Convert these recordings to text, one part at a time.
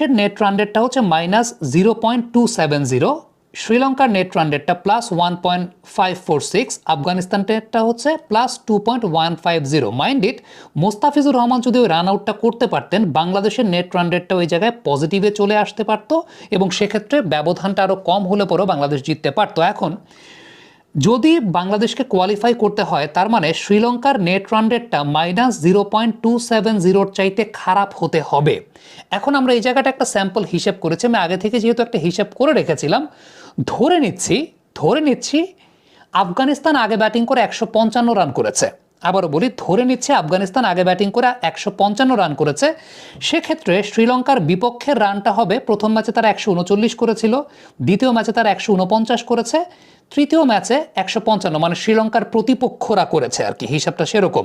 বাংলাদেশের net run রেটটা হচ্ছে minus zero point two seven zero শ্রীলঙ্কার নেট রান রেটটা plus one point five four six Afghanistan নেটটা হচ্ছে plus two point one five zero mind it Mustafizur Rahman যদি ওই রান আউটটা করতে পারতেন, বাংলাদেশের নেট রান রেটটা ওই জায়গায় পজিটিভে চলে আসতে পারতো এবং সেক্ষেত্রে ব্যবধানটা আরও কম হলে পরেও বাংলাদেশ জিততে পারতো। এখন যদি বাংলাদেশকে কোয়ালিফাই করতে হয়, তার মানে শ্রীলঙ্কার নেট রান রেটটা minus zero point two seven জিরোর চাইতে খারাপ হতে হবে। এখন আমরা এই জায়গাটা একটা স্যাম্পল হিসেব করেছি। আমি আগে থেকে যেহেতু একটা হিসেব করে রেখেছিলাম, ধরে নিচ্ছি ধরে নিচ্ছি আফগানিস্তান আগে ব্যাটিং করে একশো পঞ্চান্ন রান করেছে। আবারও বলি, ধরে নিচ্ছে আফগানিস্তান আগে ব্যাটিং করে একশো পঞ্চান্ন রান করেছে। সেক্ষেত্রে শ্রীলঙ্কার বিপক্ষের রানটা হবে, প্রথম ম্যাচে তারা একশো উনচল্লিশ করেছিল, দ্বিতীয় ম্যাচে তারা একশো উনপঞ্চাশ করেছে। তৃতীয় ম্যাচে একশো পঞ্চান্ন মানে শ্রীলঙ্কার প্রতিপক্ষরা করেছে আর কি, হিসাবটা সেরকম।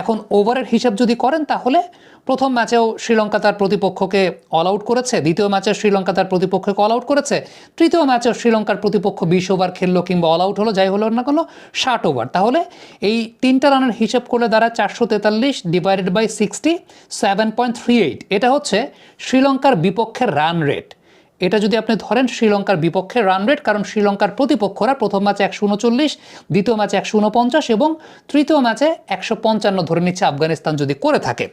এখন ওভারের হিসাব যদি করেন তাহলে প্রথম ম্যাচেও শ্রীলঙ্কা তার প্রতিপক্ষকে অল আউট করেছে, দ্বিতীয় ম্যাচে শ্রীলঙ্কা তার প্রতিপক্ষকে অল আউট করেছে, তৃতীয় ম্যাচেও শ্রীলঙ্কার প্রতিপক্ষ বিশ ওভার খেললো কিংবা অল আউট হলো, যাই হলো না কেন, ষাট ওভার তাহলে এই তিনটা রানের হিসাব করলে দ্বারা চারশো তেতাল্লিশ divided by sixty seven point three eight এটা হচ্ছে শ্রীলঙ্কার বিপক্ষের রান রেট এটা যদি আপনি ধরেন শ্রীলঙ্কার বিপক্ষে রান রেট কারণ শ্রীলঙ্কার প্রতিপক্ষরা প্রথম ম্যাচে একশো উনচল্লিশ, দ্বিতীয় ম্যাচে একশো উনপঞ্চাশ এবং তৃতীয় ম্যাচে একশো পঞ্চান্ন ধরে নিচ্ছে আফগানিস্তান যদি করে থাকে।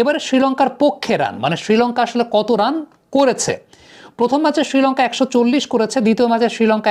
এবারে শ্রীলঙ্কার পক্ষে রান মানে শ্রীলঙ্কা আসলে কত রান করেছে? প্রথম ম্যাচে শ্রীলঙ্কা একশো চল্লিশ করেছে, দ্বিতীয় ম্যাচে শ্রীলঙ্কা